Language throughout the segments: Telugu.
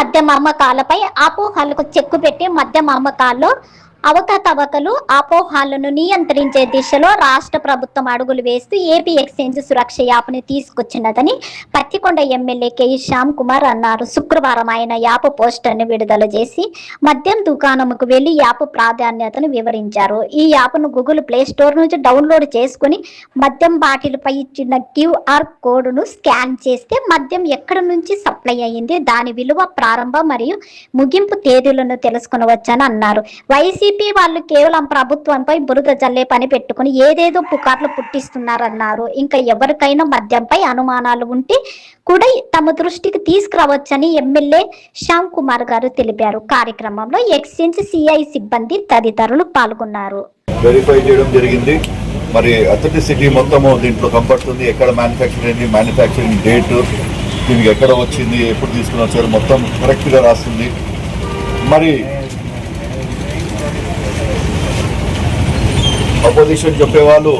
మద్యం అమ్మకాలపై అపోహలకు చెక్కు పెట్టి మద్యం అమ్మకాల్లో అవకతవకలు అపోహాలను నియంత్రించే దిశలో రాష్ట్ర ప్రభుత్వం అడుగులు వేస్తూ ఏపీ ఎక్స్చేంజ్ సురక్ష యాప్ని తీసుకొచ్చినదని పత్తికొండ ఎమ్మెల్యే కె. శ్యామ్ కుమార్ అన్నారు. శుక్రవారం ఆయన యాప్ పోస్టర్ని విడుదల చేసి మద్యం దుకాణంకు వెళ్ళి యాప్ ప్రాధాన్యతను వివరించారు. ఈ యాప్ను గూగుల్ ప్లే స్టోర్ నుంచి డౌన్లోడ్ చేసుకుని మద్యం బాటిల్పై ఇచ్చిన క్యూఆర్ కోడ్ను స్కాన్ చేస్తే మద్యం ఎక్కడి నుంచి సప్లై అయ్యింది దాని విలువ ప్రారంభ మరియు ముగింపు తేదీలను తెలుసుకునవచ్చని అన్నారు. వైసీ టీడీపీ వాళ్ళు కేవలం ప్రభుత్వంపై బురద జల్లే పని పెట్టుకుని ఏదేదో పుకార్లు పుట్టిస్తున్నారన్నారు. ఇంకా ఎవరికైనా మద్యంపై అనుమానాలు ఉంటే కూడా తమ దృష్టికి తీసుకురావచ్చని ఎమ్మెల్యే శ్యామ్ కుమార్ గారు తెలిపారు. కార్యక్రమంలో ఎక్స్చేంజ్ సిఐ సిబ్బంది తదితరులు పాల్గొన్నారు. వెరిఫై చేయడం జరిగింది. మరి అథెంటిసిటీ మొత్తము దీంట్లో కనపడుతుంది ఎక్కడ మ్యానుఫ్యాక్చర్ అయింది మ్యానుఫ్యాక్చరింగ్ డేట్ దీనికి ఎక్కడ వచ్చింది ఎప్పుడు తీసుకుని వచ్చారు మొత్తం కరెక్ట్గా రాస్తుంది. మరి అపోజిషన్ చెప్పేవాళ్ళు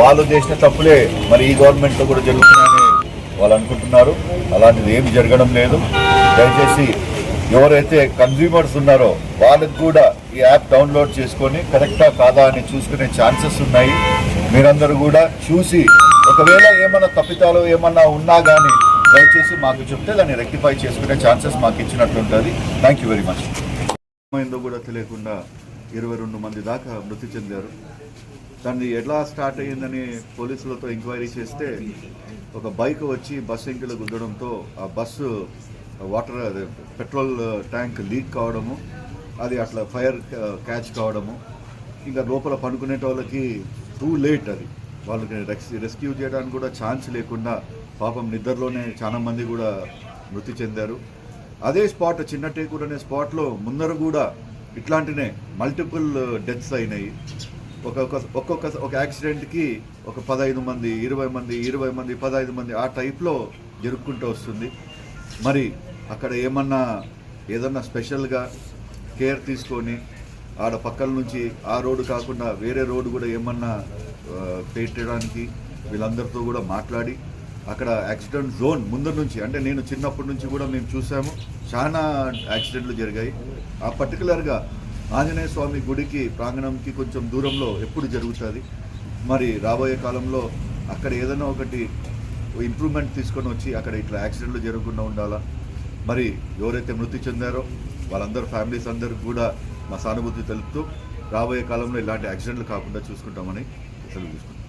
వాళ్ళు చేసిన తప్పులే మరి ఈ గవర్నమెంట్లో కూడా జరుగుతున్నాయని వాళ్ళు అనుకుంటున్నారు. అలాంటిది ఏమి జరగడం లేదు. దయచేసి ఎవరైతే కన్జ్యూమర్స్ ఉన్నారో వాళ్ళకి కూడా ఈ యాప్ డౌన్లోడ్ చేసుకొని కరెక్టా కాదా అని చూసుకునే ఛాన్సెస్ ఉన్నాయి. మీరందరూ కూడా చూసి ఒకవేళ ఏమన్నా తప్పితాలు ఏమన్నా ఉన్నా కానీ దయచేసి మాకు చెప్తే దాన్ని రెక్టిఫై చేసుకునే ఛాన్సెస్ మాకు ఇచ్చినట్లుంటుంది. థ్యాంక్ యూ వెరీ మచ్ ఏమైందో కూడా తెలియకుండా ఇరవై రెండు మంది దాకా మృతి చెందారు. దాన్ని ఎలా స్టార్ట్ అయ్యిందని పోలీసులతో ఎంక్వైరీ చేస్తే ఒక బైక్ వచ్చి బస్సు ఎంకిలో గుద్దడంతో ఆ bus water petrol tank leak కావడము అది అట్లా ఫైర్ క్యాచ్ కావడము ఇంకా లోపల పనుకునే వాళ్ళకి టూ లేట్ అది. వాళ్ళకి రెస్క్యూ చేయడానికి కూడా ఛాన్స్ లేకుండా పాపం నిద్రలోనే చాలా మంది కూడా మృతి చెందారు. అదే స్పాట్ చిన్న టేకూర్ అనే స్పాట్లో ముందర కూడా ఇట్లాంటినే మల్టిపుల్ డెత్స్ అయినాయి. ఒక్కొక్క ఒక్కొక్క ఒక యాక్సిడెంట్కి ఒక పదహైదు మంది ఇరవై మంది ఇరవై మంది పదహైదు మంది ఆ టైప్లో జరుపుకుంటూ వస్తుంది. మరి అక్కడ ఏమన్నా ఏదన్నా స్పెషల్గా కేర్ తీసుకొని ఆడ పక్కల నుంచి ఆ రోడ్డు కాకుండా వేరే రోడ్డు కూడా ఏమన్నా పెట్టడానికి వీళ్ళందరితో కూడా మాట్లాడి అక్కడ యాక్సిడెంట్ జోన్ ముందు నుంచి అంటే నేను చిన్నప్పటి నుంచి కూడా మేము చూసాము. చాలా యాక్సిడెంట్లు జరిగాయి. ఆ పర్టికులర్గా ఆంజనేయ స్వామి గుడికి ప్రాంగణంకి కొంచెం దూరంలో ఎప్పుడు జరుగుతుంది. మరి రాబోయే కాలంలో అక్కడ ఏదైనా ఒకటి ఇంప్రూవ్మెంట్ తీసుకొని వచ్చి అక్కడ ఇట్లా యాక్సిడెంట్లు జరగకుండా ఉండాలా? మరి ఎవరైతే మృతి చెందారో వాళ్ళందరూ ఫ్యామిలీస్ అందరికి కూడా మా సానుభూతి తెలుపుతూ రాబోయే కాలంలో ఇలాంటి యాక్సిడెంట్లు కాకుండా చూసుకుంటామని సెలవు తీసుకుంటాం